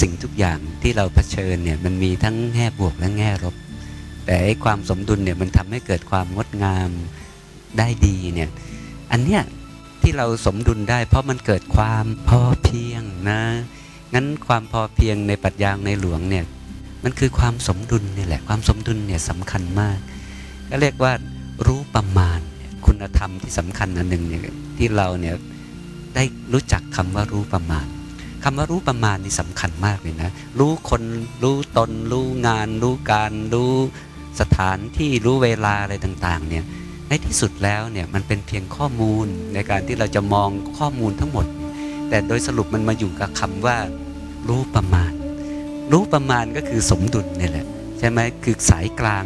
สิ่งทุกอย่างที่เราเผชิญเนี่ยมันมีทั้งแง่บวกและแง่ลบแต่ไอ้ความสมดุลเนี่ยมันทำให้เกิดความงดงามได้ดีเนี่ยอันเนี้ยที่เราสมดุลได้เพราะมันเกิดความพอเพียงนะงั้นความพอเพียงในปรัชญาในหลวงเนี่ยมันคือความสมดุลนี่แหละความสมดุลเนี่ยสำคัญมาก ก็เรียกว่ารู้ประมาณคุณธรรมที่สำคัญอันหนึ่งเนี่ยที่เราเนี่ยได้รู้จักคำว่ารู้ประมาณ คำว่ารู้ประมาณนี่สำคัญมากเลยนะ รู้คนรู้ตน รู้งาน รู้การ รู้สถานที่รู้เวลาอะไรต่างๆเนี่ยในที่สุดแล้วเนี่ยมันเป็นเพียงข้อมูลในการที่เราจะมองข้อมูลทั้งหมด แต่โดยสรุปมันมาอยู่กับคำว่า รู้ประมาณ รู้ประมาณก็คือสมดุลนี่แหละใช่ไหมคือสายกลาง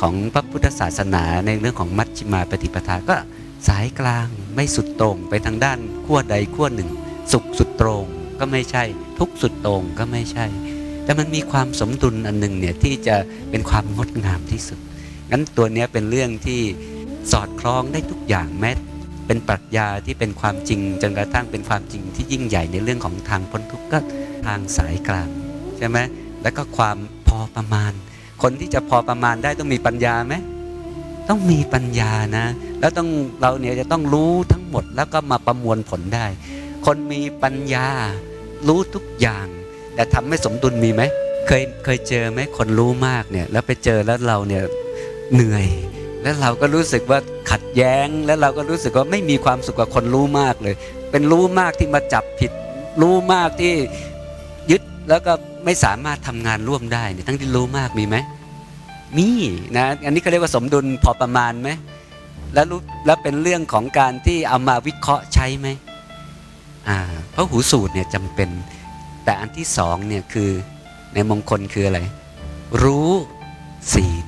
ของพระพุทธศาสนาในเรื่องของมัชฌิมาปฏิปทาก็สายกลางไม่สุดต่งไปทางด้านขั้วใดขั้วหนึ่ง สุขสุดตรงก็ไม่ใช่ ทุกสุดต่งก็ไม่ใช่ แต่มันมีความสมดุลอันหนึ่งเนี่ยที่จะเป็นความงดงามที่สุดงั้นตัวเนี้ยเป็นเรื่องที่สอดคล้องได้ทุกอย่างแม้เป็นปรัชญาที่เป็นความจริงจนกระทั่งเป็นความจริงที่ยิ่งใหญ่ในเรื่องของทางพ้นทุกข์ก็ทางสายกลางใช่ไหมแล้วก็ความพอประมาณ คนที่จะพอประมาณได้ต้องมีปัญญาไหมต้องมีปัญญานะ แล้วต้องเราเนี่ยจะต้องรู้ทั้งหมดแล้วก็มาประมวลผลได้ คนมีปัญญา รู้ทุกอย่าง แต่ทำไม่สมดุลมีไหมเคยเคยเจอไหมคนรู้มากเนี่ยแล้วไปเจอแล้วเราเนี่ยเหนื่อย แล้วเราก็รู้สึกว่าขัดแย้ง แล้วเราก็รู้สึกว่าไม่มีความสุขกับคนรู้มากเลย เป็นรู้มากที่มาจับผิด รู้มากที่ยึดแล้วก็ไม่สามารถทำงานร่วมได้เนี่ยทั้งที่รู้มากมีไหมมีนะอันนี้เขาเรียกว่าสมดุลพอประมาณไหมแล้วรู้แล้วเป็นเรื่องของการที่เอามาวิเคราะห์ใช้ไหม พราะหูสูตรเนี่ยจำเป็น แต่อันที่สองเนี่ยคือในมงคลคืออะไร รู้ศีล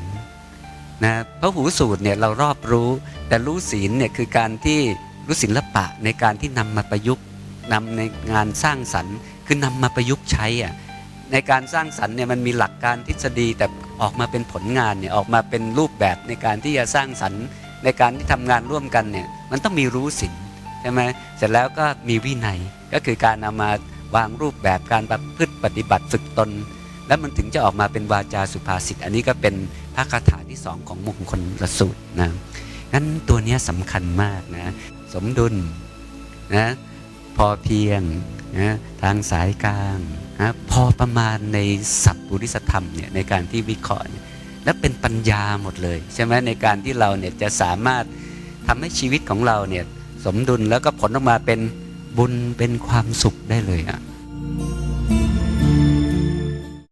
นะเพราะหูสูตรเนี่ยเรารอบรู้ แต่รู้ศีลเนี่ยคือการที่รู้ศิลปะในการที่นำมาประยุกต์นำในงานสร้างสรรค์ คือนำมาประยุกต์ใช้อะในการสร้างสรรค์เนี่ยมันมีหลักการทฤษฎีแต่ออกมาเป็นผลงานเนี่ยออกมาเป็นรูปแบบในการที่จะสร้างสรรค์ ในการที่ทำงานร่วมกันเนี่ยมันต้องมีรู้ศิล ใช่ไหมเสร็จแล้วก็มีวินัยก็คือการนำมาวางรูปแบบการประพฤติปฏิบัติฝึกตน แล้วมันถึงจะออกมาเป็นวาจาสุภาษิต อันนี้ก็เป็นพระคาถาที่สองของมงคลละสูตรนะงั้นตัวเนี้ยสำคัญมากนะสมดุลนะพอเพียงนะทางสายกลางนะพอประมาณในสัพพุริสธรรมเนี่ยในการที่วิเคราะห์และเป็นปัญญาหมดเลย ใช่ไหมในการที่เราเนี่ยจะสามารถทำให้ชีวิตของเราเนี่ย สมดุลแล้วก็ผลออกมาเป็นบุญเป็นความสุขได้เลยอะ